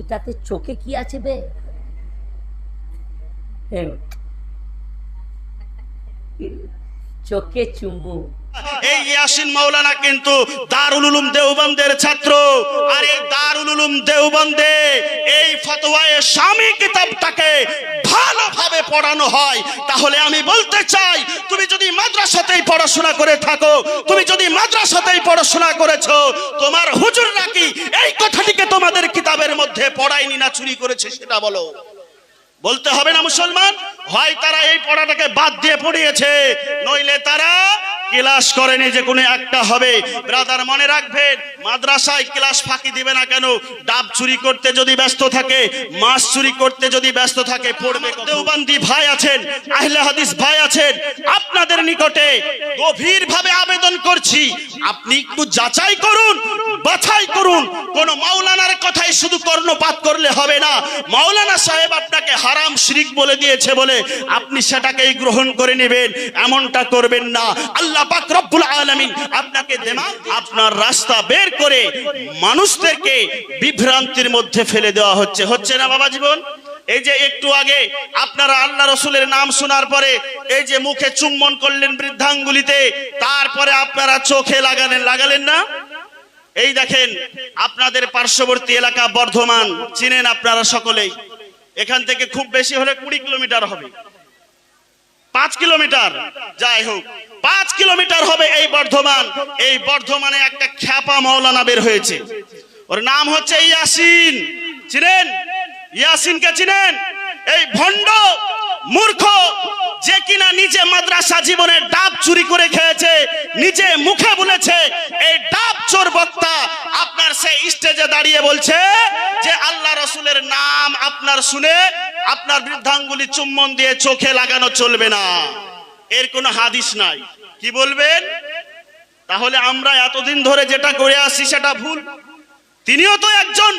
এটাতে চোখে কি আছে বে? চোখে চুম্বু। এই ইয়াসিন মাওলানা কিন্তু দারুল উলুম দেওবন্দের ছাত্র। আর এই দারুল উলুম দেওবন্দে এই ফতোয়ায়ে স্বামী কিতাবটাকে ভালোভাবে পড়ানো হয়। তাহলে আমি বলতে চাই, তুমি মাদ্রাসাতেই পড়াশোনা করে থাকো। তুমি যদি মাদ্রাসাতেই পড়াশোনা করেছ, তোমার হুজুর নাকি এই কথাটিকে তোমাদের কিতাবের মধ্যে পড়ায়নি না চুরি করেছে সেটা বলো। বলতে হবে না মুসলমান? হয় তারা এই পড়াটাকে বাদ দিয়ে পড়িয়েছে, নইলে তারা ক্লাস করেনি যে কোনো একটা হবে। ব্রাদার মনে রাখবেন, মাদ্রাসায় ক্লাস ফাঁকি দিবে না কেন? ডাব চুরি করতে যদি ব্যস্ত থাকে, মাছ চুরি করতে যদি ব্যস্ত থাকে, পড়বে দেওবান্দি ভাই আছেন, আহলে হাদিস ভাই আছেন, আপনাদের নিকটে গভীর ভাবে আবেদন করছি, আপনি একটু যাচাই করুন, বাছাই করুন। কোন মাওলানার কথাই শুধু কর্ণপাত করলে হবে না। মাওলানা সাহেব আপনাকে হারাম শিরিক বলে দিয়েছে বলে আপনি সেটাকেই গ্রহণ করে নেবেন, এমনটা করবেন না। আল্লাহ পাক রব্বুল আলামিন আপনাকে আপনার রাস্তা বের করে মানুষদেরকে বিভ্রান্তির মধ্যে ফেলে দেওয়া হচ্ছে। হচ্ছে না বাবা জীবন? এই যে একটু আগে আপনারা আল্লাহ রসুলের নাম শোনার পরে এই যে মুখে চুম্বন করলেন বৃদ্ধাঙ্গুলিতে, তারপরে আপনারা চোখে লাগালেন লাগালেন না? এই দেখেন, আপনাদের পার্শ্ববর্তী এলাকা বর্ধমান, চিনেন আপনারা সকলেই। এখান থেকে খুব বেশি হলে কুড়ি কিলোমিটার হবে। পাঁচ কিলোমিটার। যাই হোক, পাঁচ কিলোমিটার হবে এই বর্ধমান। এই বর্ধমানে একটা খ্যাপা মৌলানা বের হয়েছে। ওর নাম হচ্ছে ইয়াসিন। চিনেন? ইয়াসিনকে চিনেন? এই ভণ্ড মূর্খ যে কিনা নিজে মাদ্রাসা জীবনের ডাব চুরি করে খেয়েছে, নিজে মুখে বলেছে, এই ডাব চোর বক্তা আপনার সে স্টেজে দাঁড়িয়ে বলছে যে আল্লাহ রসুলের নাম আপনার শুনে আপনার বৃদ্ধাঙ্গুলি চুম্বন দিয়ে চোখে লাগানো চলবে না। এর কোনো হাদিস নাই। কি বলবেন? তাহলে আমরা এতদিন ধরে যেটা করে আসছি সেটা ভুল। তিনিও তো একজন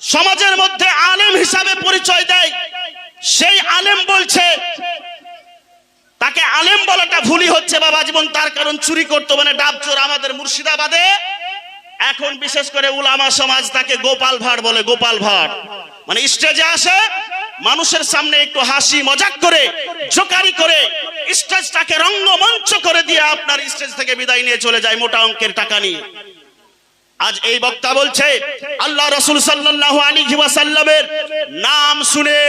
সমাজের মধ্যে আলেম হিসাবে পরিচয় দেয়। সেই আলেম বলছে তাকে আলেম বলাটা ভুলই হচ্ছে বাবা জীবন, তার কারণ চুরি করতো মানে ডাব চোর আমাদের মুর্শিদাবাদে। এখন বিশেষ করে উলামা সমাজ তাকে গোপাল ভাট বলে, গোপাল ভাট মানে স্টেজে আসে, মানুষের সামনে একটু হাসি, মজাক করে, জোকারি করে, স্টেজটাকে রঙ্গমঞ্চ করে দিয়ে আপনার স্টেজ থেকে বিদায় নিয়ে চলে যায় মোটা অঙ্কের টাকা নিয়ে। আজ এই বক্তা বলছে, আল্লাহ রসুল সাল্লাল্লাহু আলাইহি ওয়াসাল্লামের নাম শুনে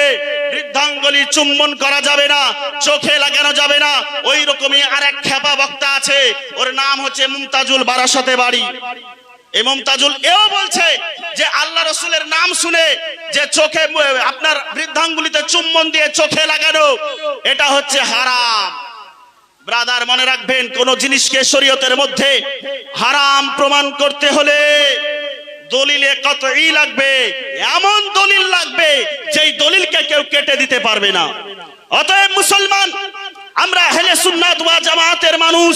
বৃদ্ধাঙ্গলি চুম্বন করা যাবে না, চোখে লাগানো যাবে না। ওই রকমই আর এক খেপা বক্তা আছে, ওর নাম হচ্ছে মুমতাজুল বারাসতে বাড়ি। এও বলছে যে রসুলের নাম শুনে যে চোখে আপনার বৃদ্ধাঙ্গুলিতে চুম্বন দিয়ে চোখে লাগানো, এটা হচ্ছে হারাম। ব্রাদার, মনে রাখবেন, কোন জিনিসকে শরীয়তের মধ্যে হারাম প্রমাণ করতে হলে দলিলে কত ই লাগবে, এমন দলিল লাগবে, যেই দলিলকে কেউ কেটে দিতে পারবে না। অতএব মুসলমান, আমরা হেলে সুন্নাত ওয়া জামাতের মানুষ,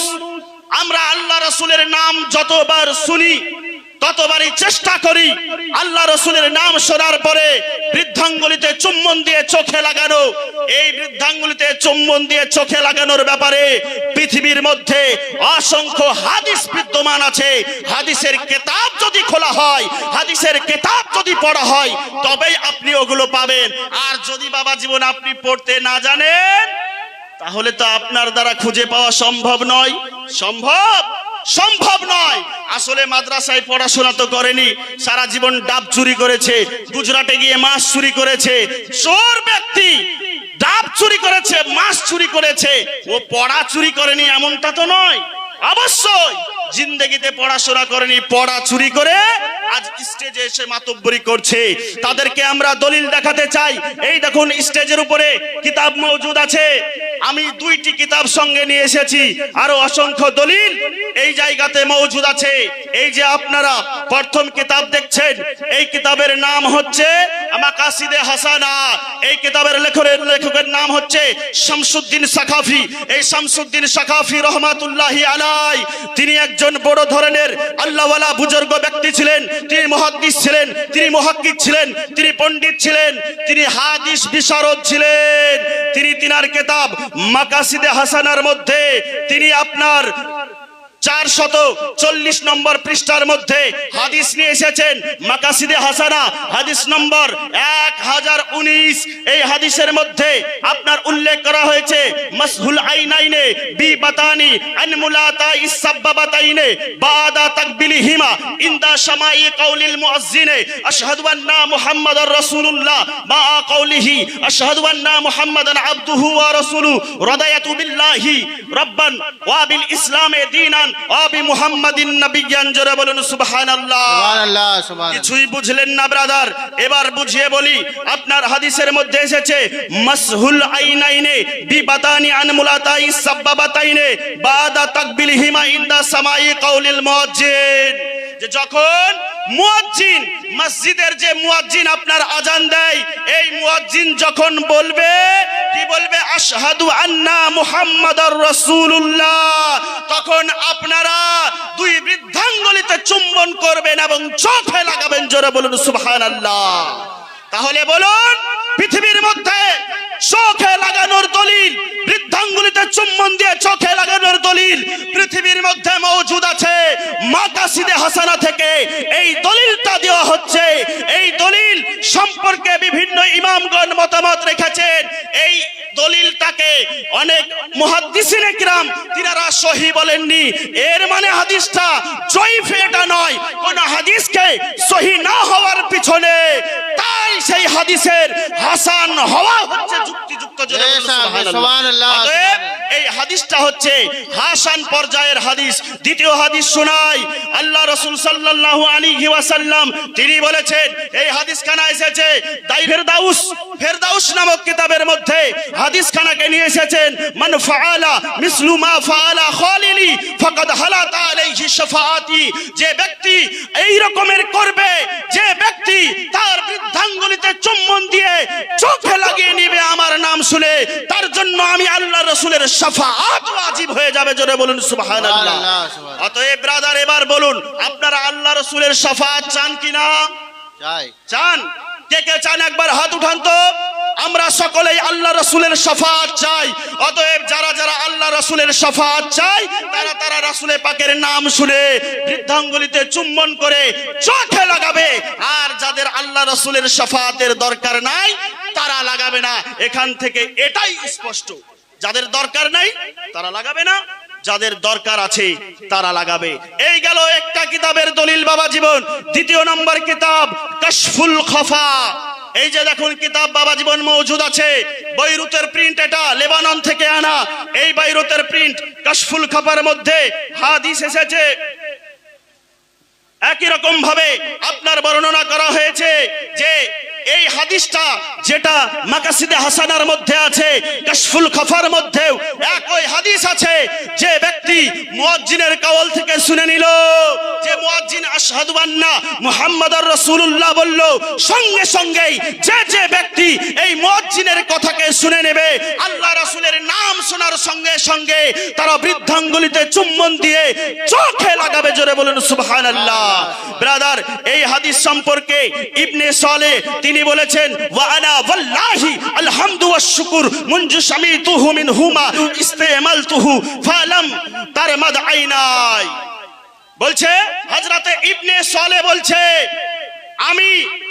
আমরা আল্লাহ রসুলের নাম যতবার শুনি ততবারই চেষ্টা করি আল্লাহ রসুলের নাম শোনার পরে বৃদ্ধাঙ্গুলিতে চুম্বন দিয়ে চোখে লাগানো। এই বৃদ্ধাঙ্গুলিতে চুম্বন দিয়ে চোখে লাগানোর ব্যাপারে পৃথিবীর মধ্যে অসংখ্য হাদিস বিদ্যমান আছে। হাদিসের কেতাব যদি খোলা হয়, হাদিসের কেতাব যদি পড়া হয়, তবেই আপনি ওগুলো পাবেন। আর যদি বাবা জীবন আপনি পড়তে না জানেন, তাহলে তো আপনার দ্বারা খুঁজে পাওয়া সম্ভব নয়। সম্ভব? সম্ভব নয়। আসলে মাদ্রাসায় পড়াশোনা তো করেনি। সারা জীবন ডাব চুরি করেছে, গুজরাটে গিয়ে মাছ চুরি করেছে। চোর ব্যক্তি ডাব চুরি করেছে, মাছ চুরি করেছে। ও পড়া চুরি করেনি এমনটা তো নয়। অবশ্যই জিন্দগিতে পড়াশোনা করেনি, পড়া চুরি করে আজ স্টেজে এসে মাতব্বরি করছে। তাদেরকে আমরা দলিল দেখাতে চাই। এই দেখুন, স্টেজের উপরে কিতাব মজুদ আছে। আমি দুইটি কিতাব সঙ্গে নিয়ে এসেছি। আরও অসংখ্য দলিল এই জায়গাতে মজুদ আছে। এই যে আপনারা প্রথম কিতাব দেখছেন, এই কিতাবের নাম হচ্ছে মাকাসিদে হাসানা। এই কিতাবের লেখকের লেখকের নাম হচ্ছে শামসুদ্দিন সাকাফি এই শামসুদ্দিন সাকাফি রহমাতুল্লাহি আলাই তিনি একজন বড় ধরনের আল্লাহওয়ালা বুজুর্গ ব্যক্তি ছিলেন। তিনি মহাদ্দিস ছিলেন, তিনি মহাক্কিক ছিলেন, তিনি পণ্ডিত ছিলেন, তিনি হাদিস বিশারদ ছিলেন। তিনি তিনার কেতাব মাকাসিদে হাসানার মধ্যে তিনি আপনার চার শত চল্লিশ নম্বর পৃষ্ঠার মধ্যে হাদিস নিয়ে এসেছেন মাকাসিদে হাসানা। হাদিস নম্বর এক হাজার উনিশ। এই হাদিসের মধ্যে আপনার উল্লেখ করা হয়েছে, মাসহুল আইনাইনে বি বাতানি আনমুলাতা ইসাব্বাবাতাইনে বাদা তাকবিলিহিমা ইনদা শামাই কাউলিল মুআজ্জিনে আশহাদু আন্না মুহাম্মাদার রাসূলুল্লাহ মা কাউলিহি আশহাদু আন্না মুহাম্মাদান আবদুহু ওয়া রাসূলুহু। রাদায়াতু বিল্লাহি রাব্বান ওয়া বিল ইসলামে দীনান ওয়া আবি মুহাম্মাদিন জ্ঞান জোরে বলুন সুবহানাল্লাহ। সুবহানাল্লাহ সুবহানাল্লাহ। কিছুই বুঝলেন না ব্রাদার। এবার বুঝিয়ে বলি আপনার হাদিসের মধ্যে এসেছে মাসহুল আইনাইনে বিবাতানি আন মুলাতাই সাব্বাবাতাইনে বাদা তাকবিলহিমা ইনদা সামাই কাউলিল মুয়াজ্জিন যে যখন মুয়াজ্জিন, মসজিদের যে মুয়াজ্জিন আপনার আজান দেয়, এই মুয়াজ্জিন যখন বলবে, কি বলবে? আশহাদু আন্না মুহাম্মাদার রাসূলুল্লাহ। তখন আপনারা দুই বৃদ্ধাঙ্গুলিতে চুম্বন করবেন এবং চোখে লাগাবেন, জোরে বলুন সুবহানাল্লাহ। তাহলে বলুন, পৃথিবীর মধ্যে চোখে লাগানোর দলিল, বৃদ্ধাঙ্গুলিতে চুম্বন দিয়ে চোখে লাগানোর দলিল পৃথিবীর মধ্যে মজুদ আছে। মাকাসিদে হাসানা থেকে এই দলিলটা দেওয়া হচ্ছে। এই দলিল সম্পর্কে বিভিন্ন ইমামগণ মতামত রেখেছেন। এই দলিলটাকে অনেক মুহাদ্দিসিন একরাম তিনারা সহি বলেননি। এর মানে হাদিসটা জয়ীফ এটা নয়, কোন হাদিসকে সহি না হওয়ার পিছনে সেই হাদিসের হাসান হওয়া হচ্ছে যুক্তিযুক্ত এই হাদিসটা হচ্ছে হাসান পর্যায়ের হাদিস। দ্বিতীয় হাদিস শোনাই। আল্লাহ রসুল সাল্লাল্লাহু আলাইহি ওয়াসাল্লাম তিনি বলেছেন এই হাদিস খানা এসেছে দাই ফেরদাউস ফেরদাউস নামক কিতাবের মধ্যে। হাদিস খানাকে নিয়ে এসেছেন মান ফাআলা মিসলু মা ফাআলা খালিলি ফাকাদ হালাতা আলাইহি শাফাআতি। যে ব্যক্তি এই রকমের করবে যে ব্যক্তি তার বৃদ্ধাঙ্গুলিতে চুম্বন দিয়ে চোখে লাগিয়ে নিবে আমার নাম শুনে তার জন্য আমি আল্লাহ রসুলের সাফা আজিব হয়ে যাবে জোরে বলুন সুবাহান। অতএব ব্রাদার এবার বলুন আপনারা আল্লাহ রসুলের সাফা চান কিনা? চান? কে কে চান, একবার হাত উঠান তো। আমরা সকলেই আল্লাহ রসুলের শফাত চাই। অতএব যারা যারা আল্লাহ রসুলের শফাত চাই, তারা তারা রসুলের পাকের নাম শুনে বৃদ্ধাঙ্গুলিতে চুম্বন করে চোখে লাগাবে। আর যাদের আল্লাহ রসুলের সফাতের দরকার নাই, তারা লাগাবে না। এখান থেকে এটাই স্পষ্ট। যাদের দরকার নাই, তারা লাগাবে না। যাদের দরকার আছে, তারা লাগাবে। এই গেল একটা কিতাবের দলিল, বাবা জীবন। দ্বিতীয় নম্বর কিতাব, কাশফুল খফা। এই যে দেখুন, কিতাব বাবা জীবন মজুদ আছে। বৈরুতের প্রিন্ট এটা, লেবানন থেকে আনা। এই বৈরুতের প্রিন্ট কাশফুল খফার মধ্যে হাদিস এসেছে। একই রকম ভাবে আপনার বর্ণনা করা হয়েছে যে এই হাদিসটা যেটা মাকাসিদে হাসানার মধ্যে আছে, কাশফুল খফার মধ্যেও একই হাদিস আছে। যে ব্যক্তি মুয়াজ্জিনের কাওয়াল থেকে শুনে নিল যে মুয়াজ্জিন আশহাদু আন্না মুহাম্মাদার রাসূলুল্লাহ বলল, সঙ্গে সঙ্গেই যে যে ব্যক্তি এই মুয়াজ্জিনের কথাকে শুনে নেবে, আল্লাহ রাসূলের নাম শোনার সঙ্গে সঙ্গে তারা বৃদ্ধাঙ্গুলিতে চুম্বন দিয়ে চোখে লাগাবে, জোরে বলুন সুবহানাল্লাহ। ব্রাদার, এই হাদিস সম্পর্কে ইবনে সালে তিনি বলেছেন ওয়া আনা ওয়াল্লাহি, আলহামদু ওয়াশ শুকুর, মুনজু শামিতুহু মিন হুমা ইস্তেমালতুহু, ফালাম তারমাদ আইনাই। বলছে, হযরতে ইবনে সালে বলছে, আমি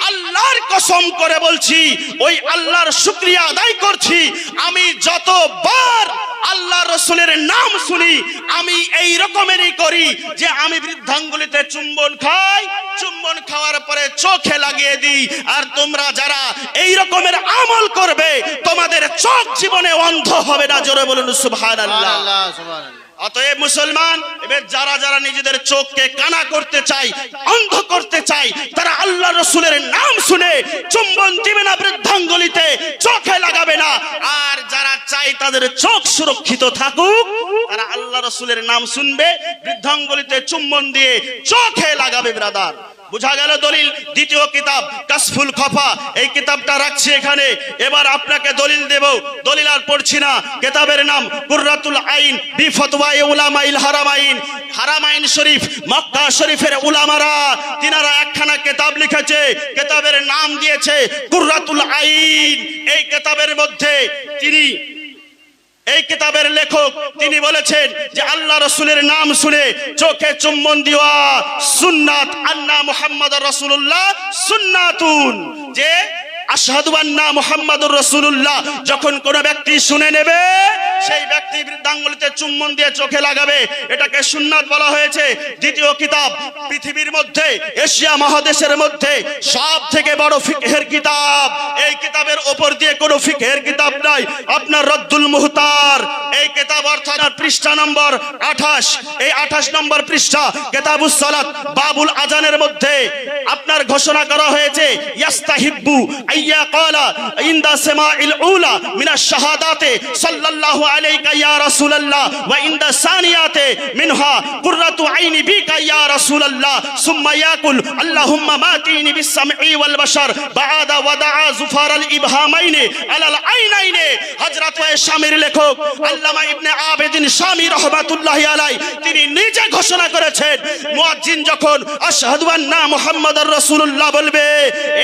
আল্লাহর কসম করে বলছি, ওই আল্লাহর শুক্রিয়া আদায় করছি, আমি যতবার আল্লাহ রসুলের নাম শুনি আমি এই রকমেরই করি যে আমি বৃদ্ধাঙ্গুলিতে চুম্বন খাই চুম্বন খাওয়ার পরে চোখে লাগিয়ে দিই। আর তোমরা যারা এই রকমের আমল করবে তোমাদের চোখ জীবনে অন্ধ হবে না জোরে বলুন সুবহানাল্লাহ। সুবহানাল্লাহ অতএব মুসলমান এবার যারা যারা নিজেদের চোখকে কানা করতে চাই অন্ধ করতে চাই তারা আল্লাহ রসুলের নাম শুনে চুম্বন দিবে না বৃদ্ধাঙ্গুলিতে চোখে চাই তাদের চোখ সুরক্ষিত থাকুক। তারা আল্লাহ রসুলের নাম শুনবে, বৃদ্ধাঙ্গুলিতে চুম্বন দিয়ে চোখে লাগাবে ব্রাদার বুঝা গেল দলিল? দ্বিতীয় কিতাব কাসফুল খফা, এই কিতাবটা রাখছি এখানে। এবার আপনাকে দলিল দেব। দলিল আর পড়ছি না। কিতাবের নাম, কুররাতুল আইন বি উলামাইল হারামাইন। হারামাইন শরীফ, মক্কা শরীফের উলামারা, তিনারা একখানা কিতাব লিখেছে। কিতাবের নাম দিয়েছে কুররাতুল আইন। এই কিতাবের মধ্যে তিনি এই কিতাবের লেখক তিনি বলেছেন যে আল্লাহ রসুলের নাম শুনে চোখে চুম্বন দেওয়া সুন্নাত আন্না মুহাম্মদ রসুল্লাহ সুন্নাতুন। যে আসাদু আন্না মুহাম্মদুর রসুল্লাহ যখন কোনো ব্যক্তি শুনে নেবে সেই ব্যক্তি বৃদ্ধাঙ্গুলিতে চুম্বন দিয়ে চোখে লাগাবে। এটাকে সুন্নাত বলা হয়েছে। দ্বিতীয় কিতাব, পৃথিবীর মধ্যে, এশিয়া মহাদেশের মধ্যে সব থেকে বড় ফিকহের কিতাব। এই কিতাবের ওপর দিয়ে কোনো ফিকহের কিতাব নাই। আপনার রদ্দুল মুহতার, এই কিতাব অর্থাৎ পৃষ্ঠা নম্বর আঠাশ। এই আঠাশ নম্বর পৃষ্ঠা, কেতাবুস সালাত, বাবুল আজানের মধ্যে আপনার ঘোষণা করা হয়েছে, ইয়াস্তাহিব্বু আইয়া ক্বালা ইনদা সামাইল উলা মিনাশ শাহাদাতে সাল্লাল্লাহু আলাইকা তিনি নিজে ঘোষণা করেছেন, মুয়াজ্জিন যখন আশহাদু আন্না মুহাম্মাদার রাসূলুল্লাহ বলবে,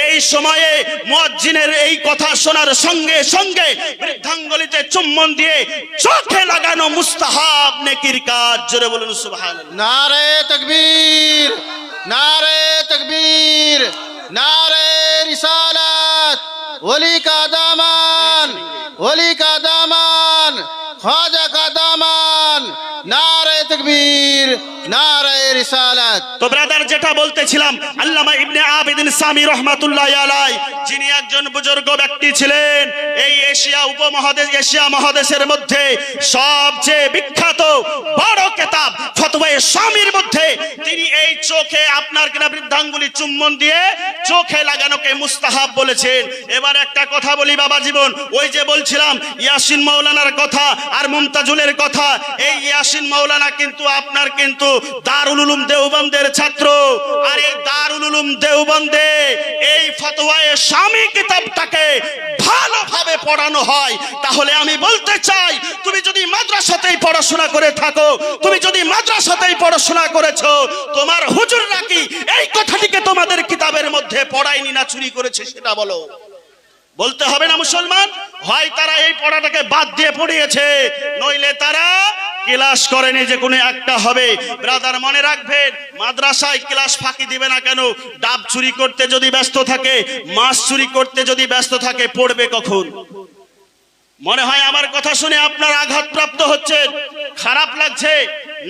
এই সময়ে মুয়াজ্জিনের এই কথা শোনার সঙ্গে সঙ্গে বৃদ্ধাঙ্গুলিতে চুম্বন দিয়ে চোখে লাগানো মুস্তাহাব নেকির কাজ, জোরে বলুন সুবহান নারে তকবীর নারে তকবীর, নারে রিসালাত, ওলি কা দামান, ওলি কা দামান, খাজা কা নারে তকবীর। তো ব্রাদার, যেটা বলতেছিলাম, আল্লামা ইবনে আবিদিন সামি রহমাতুল্লাহ আলাই যিনি একজন বুজুর্গ ব্যক্তি ছিলেন, এই এশিয়া উপমহাদেশ, এশিয়া মহাদেশের মধ্যে সবচেয়ে বিখ্যাত বড় কেতাব ফতোয়া স্বামীর মধ্যে, তিনি এই চোখে আপনার কিনা বৃদ্ধাঙ্গুলি চুম্বন দিয়ে চোখে লাগানোকে মুস্তাহাব বলেছেন। এবার একটা কথা বলি বাবা জীবন, ওই যে বলছিলাম, ইয়াসিন মাওলানার কথা আর মুমতাজুলের কথা, এই ইয়াসিন মাওলানা কিন্তু আপনার কিন্তু দারুল উলুম দেওবন্দের ছাত্র। আর এই দারুল উলুম দেওবন্দে, এই ফতোয়ায়ে স্বামী কিতাবটাকে ভালোভাবে পড়ানো হয়। তাহলে আমি বলতে চাই, তুমি যদি মাদ্রাসাতেই পড়াশোনা করে থাকো, তুমি যদি মাদ্রাসাতেই পড়াশোনা করেছ, তোমার হুজুর নাকি এই কথাটিকে তোমাদের কিতাবের মধ্যে পড়ায়নি না চুরি করেছে সেটা বলো। বলতে হবে না মুসলমান, হয় তারা এই পড়াটাকে বাদ দিয়ে পড়িয়েছে, নইলে তারা ক্লাস করেনি যে কোনো একটা হবে। ব্রাদার, মনে রাখবেন মাদ্রাসায় ক্লাস ফাঁকি দিবে না কেন? ডাব চুরি করতে যদি ব্যস্ত থাকে, মাছ চুরি করতে যদি ব্যস্ত থাকে, পড়বে কখন? মনে হয় আমার কথা শুনে আপনার আঘাতপ্রাপ্ত হচ্ছেন। খারাপ লাগছে।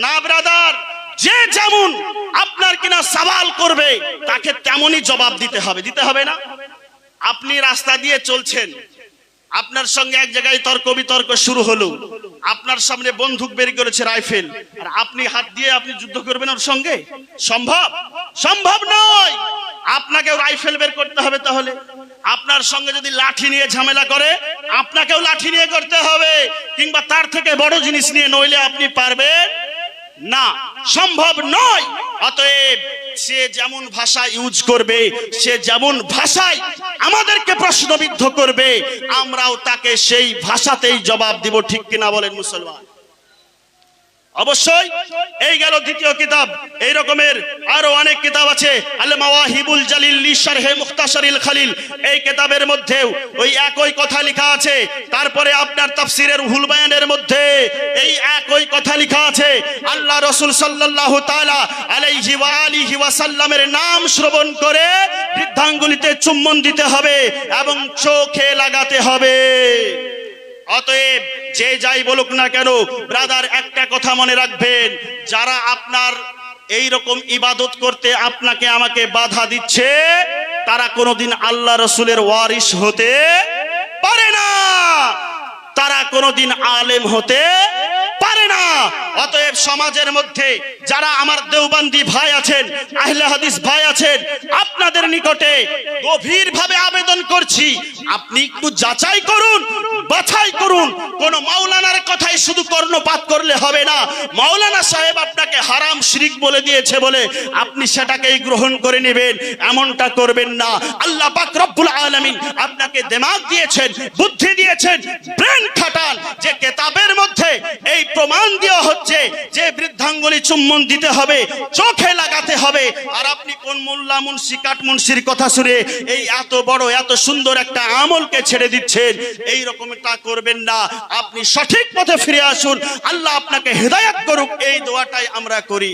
না, ব্রাদার যে যেমন আপনার কিনা সওয়াল করবে, তাকে তেমনই জবাব দিতে হবে। দিতে হবে না? আপনি রাস্তা দিয়ে চলছেন। আপনার সঙ্গে এক জায়গায় তর্ক বিতর্ক শুরু হলো। আপনার সামনে বন্দুক বের করেছে রাইফেল। আর আপনি হাত দিয়ে আপনি যুদ্ধ করবেন ওর সঙ্গে? সম্ভব? সম্ভব নয়! আপনাকেও রাইফেল বের করতে হবে তাহলে। আপনার সঙ্গে যদি লাঠি নিয়ে ঝামেলা করে, আপনাকেও লাঠি নিয়ে করতে হবে। কিংবা তার থেকে বড় জিনিস নিয়ে নইলে আপনি পারবেন না, সম্ভব নয়। অতএব সে যেমন ভাষা ইউজ করবে, সে যেমন ভাষায় আমাদেরকে প্রশ্নবিদ্ধ করবে, আমরাও তাকে সেই ভাষাতেই জবাব দিব, ঠিক কিনা বলেন মুসলমান? অবশ্যই, এই গেল দ্বিতীয় কিতাব। এই রকমের আরও অনেক কিতাব আছে। আল মাওয়াহিবুল জালিল লি শারহে মুখতাসারিল খালিল। এই কিতাবের মধ্যেও ওই একই কথা লেখা আছে। তারপরে আপনার তাফসিরের রুহুল বায়ানের মধ্যে এই একই কথা লেখা আছে। আল্লাহ রাসূল সাল্লাল্লাহু তাআলা আলাইহি ওয়া আলিহি ওয়া নাম শ্রবণ করে বৃদ্ধাঙ্গুলিতে চুম্বন দিতে হবে এবং চোখে লাগাতে হবে। অতএব যে যাই বলুক না কেন ব্রাদার একটা কথা মনে রাখবেন, যারা আপনার এই রকম ইবাদত করতে আপনাকে আমাকে বাধা দিচ্ছে, তারা কোনোদিন আল্লাহ রসুলের ওয়ারিস হতে পারে না। তারা কোনোদিন আলেম হতে অতএব সমাজের মধ্যে যারা আমার দেওবান্দি ভাই আছেন, আহলে হাদিস ভাই আছেন, আপনাদের নিকটে গভীরভাবে আবেদন করছি, আপনি একটু যাচাই করুন, বাছাই করুন। কোন মাওলানার কথাই শুধু কর্ণপাত করলে হবে না। মাওলানা সাহেব আপনাকে হারাম শিরিক বলে দিয়েছে বলে আপনি সেটাকেই গ্রহণ করে নেবেন, এমনটা করবেন না। আল্লাহ পাক রব্বুল আলামিন আপনাকে দিমাগ দিয়েছেন, বুদ্ধি দিয়েছেন, ব্রেন খাটান যে কেতাবের মধ্যে এই প্রমাণ দেওয়া হচ্ছে। যে বৃদ্ধাঙ্গুলি চুম্বন দিতে হবে, চোখে লাগাতে হবে। আর আপনি কোন মোল্লা মুন্সি কাট মুন্সির কথা শুনে এই এত বড়, এত সুন্দর একটা আমলকে ছেড়ে দিচ্ছেন এই রকমটা করবেন না। আপনি সঠিক পথে ফিরে আসুন। আল্লাহ আপনাকে হেদায়াত করুক, এই দোয়াটাই আমরা করি।